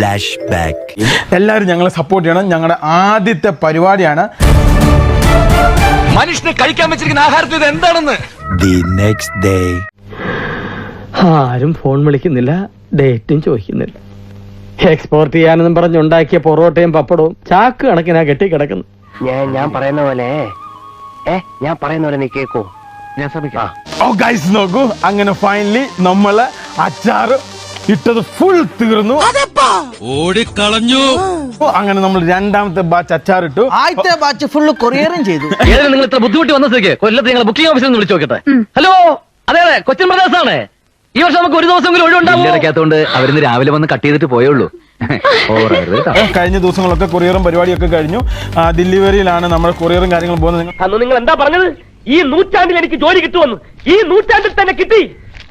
Flashback. എല്ലാവരും ഞങ്ങളെ support ചെയ്യണം. ഞങ്ങളുടെ ആദ്യത്തെ പരിപാടിയാണ്. മനുഷ്യനെ കഴിക്കാൻ വെച്ചിരിക്കുന്ന ആഹാരത്തിൽ ഇത് എന്താണെന്ന്? ദി നെക്സ്റ്റ് ഡേ ആരും ഫോൺ വിളിക്കുന്നില്ല ഡേറ്റും ചോദിക്കുന്നില്ല. എക്സ്പോർട്ട് ചെയ്യാനെന്നും പറഞ്ഞുണ്ടാക്കിയ പൊറോട്ടയും പപ്പടവും ചാക്ക് കണക്കിനാ കെട്ടിക്കിടക്കുന്നു ഞാൻ ഞാൻ പറയുന്ന പോലെ. ഏ ഞാൻ പറയുന്ന പോലെ നീ കേക്കോ. ഞാൻ ശ്രമിക്കാം. ഓ ഗൈസ് നോക്കൂ. അങ്ങനെ ഫൈനലി നമ്മൾ അച്ചാറ് ഇട്ടത് ഫുൾ തീർന്നു. ഓടിക്കളഞ്ഞു. അങ്ങനെ നമ്മൾ രണ്ടാമത്തെ ബാച്ച് അച്ചാർ ഇട്ടു ആദ്യത്തെ ബാച്ച് ഫുൾ കൊറിയറും ചെയ്തു. ഏതായാലും നിങ്ങൾ ഇത്ര ബുദ്ധിമുട്ടി വന്ന സ്ഥിതിക്ക് കൊല്ലത്ത് നിങ്ങൾ ബുക്കിംഗ് ഓഫീസിൽ നിന്ന് വിളിച്ചു നോക്കട്ടെ. ഹലോ അതെ അതെ കൊച്ചിൻ ബ്രദേഴ്സ് ആണ്. ഈ വർഷം നമുക്ക് ഒരു ദിവസം ഒഴിവുണ്ടാവും ഇടയ്ക്കകത്തോണ്ട് അവരിന്ന് രാവിലെ വന്ന് കട്ട് ചെയ്തിട്ട് പോയുള്ളൂ കഴിഞ്ഞ ദിവസങ്ങളൊക്കെ കൊറിയറും പരിപാടിയൊക്കെ കഴിഞ്ഞു. ആ, ഡെലിവറിയിലാണ് നമ്മുടെ കൊറിയറും കാര്യങ്ങളും പോകുന്നത്. നിങ്ങൾ അന്ന് നിങ്ങൾ എന്താ പറഞ്ഞത്? ഈ നൂറ്റാണ്ടിൽ എനിക്ക് ജോലി കിട്ടുമെന്ന്. ഈ നൂറ്റാണ്ടിൽ തന്നെ കിട്ടി.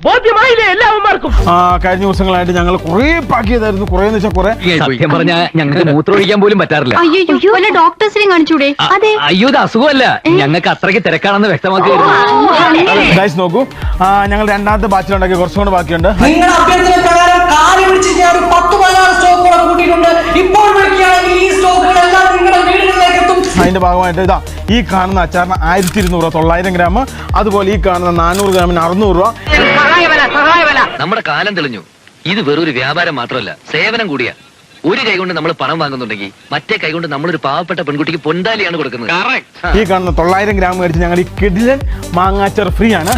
ബോധ്യമായില്ലേ എല്ലാവന്മാർക്കും? ആ, കഴിഞ്ഞ ദിവസങ്ങളായിട്ട് ഞങ്ങൾ കുറേ പാക്ക് ചെയ്തായിരുന്നു. കുറേ. എന്ന് വെച്ചാൽ കുറേ സത്യം പറഞ്ഞാ ഞങ്ങൾക്ക് മൂത്രമൊഴിക്കാൻ പോലും പറ്റാറില്ല. അയ്യോ വല്ല ഡോക്ടേഴ്സിനെ കാണിച്ചൂടെ? അതെ. അയ്യോ ഇത് അസുഖമല്ല. ഞങ്ങൾക്ക് അത്രയ്ക്ക് തിരക്കാണെന്ന് വ്യക്തമാക്കിയായിരുന്നു ഗൈസ് നോക്കൂ. ഞങ്ങൾ രണ്ടാമത്തെ ബാച്ചിലുണ്ടാക്കി കുറച്ചും കൂടെ ബാക്കിയുണ്ട്. നിങ്ങൾ അഭ്യർത്ഥന പ്രകാരം കാലി പിടിച്ച് ഞാൻ ഒരു പത്ത് പതിനാറ് സ്റ്റോക്കുകൾ കൂട്ടിയിട്ടുണ്ട്. ഇപ്പോൾ വിളിക്കുകയാണെങ്കിൽ ഈ സ്റ്റോക്കുകളെല്ലാം നിങ്ങളുടെ വീടുകളിലേക്ക് എത്തും. അതിന്റെ ഭാഗമായിട്ട് ഇതാ ഈ കാണുന്ന അച്ചാറിന് ആയിരത്തി ഇരുന്നൂറ് രൂപ തൊള്ളായിരം ഗ്രാം. അതുപോലെ ഈ കാണുന്ന നാനൂറ് ഗ്രാമിന് അറുന്നൂറ് രൂപ. നമ്മുടെ കാലം തെളിഞ്ഞു. ഇത് വെറൊരു വ്യാപാരം മാത്രമല്ല സേവനം കൂടിയാ. ഒരു കൈകൊണ്ട് നമ്മൾ പണം വാങ്ങുന്നുണ്ടെങ്കിൽ മറ്റേ കൈകൊണ്ട് നമ്മളൊരു പാവപ്പെട്ട പെൺകുട്ടിക്ക് പൊന്താലിയാണ് കൊടുക്കുന്നത്. ഈ കാണുന്ന തൊള്ളായിരം ഗ്രാം മേടിച്ച് ഞങ്ങൾ ഈ കിഡിലൻ മാങ്ങാച്ചാർ ഫ്രീ ആണ്.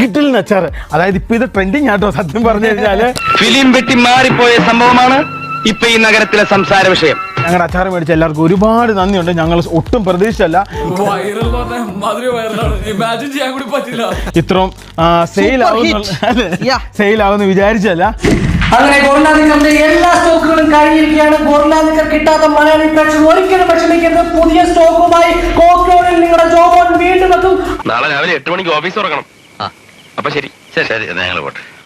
കിഡിലൻ അച്ചാർ. അതായത് ഇപ്പൊ ഇത് ട്രെൻഡിങ് ആട്ടോ സത്യം പറഞ്ഞു കഴിഞ്ഞാൽ. ഫിലിം വെട്ടി മാറിപ്പോയ സംഭവമാണ്. ഇപ്പൊ ഈ നഗരത്തിലെ സംസാര വിഷയം. ഞങ്ങളുടെ അച്ചാർ മേടിച്ച എല്ലാവർക്കും ഒരുപാട് നന്ദിയുണ്ട്. ഞങ്ങൾ ഒട്ടും പ്രതീക്ഷിച്ചല്ല. ഇമാജിൻ ചെയ്യാൻ കൂടി പറ്റില്ല. ഇത്രയും സെയിൽ ആവുന്ന സെയിൽ ആവുമെന്ന് വിചാരിച്ചല്ല. അങ്ങനെ ഗോർലാദിക്കറിന്റെ എല്ലാ സ്റ്റോക്കുകളും കഴിഞ്ഞിരിക്കുകയാണ്. ഗോർലാദിക്കർ കിട്ടാത്ത മലയാളി പ്രേക്ഷകർ ഒരിക്കലും വിഷമിക്കരുത്. പുതിയ സ്റ്റോക്കുമായി കോക്രോണിൽ നിങ്ങളുടെ ജോബോൺ വീണ്ടും എത്തും. നാളെ രാവിലെ എട്ട് മണിക്ക് ഓഫീസ് തുറക്കണം. അപ്പൊ ശരി. ശരി ശരി. ഞങ്ങൾ പോട്ടെ.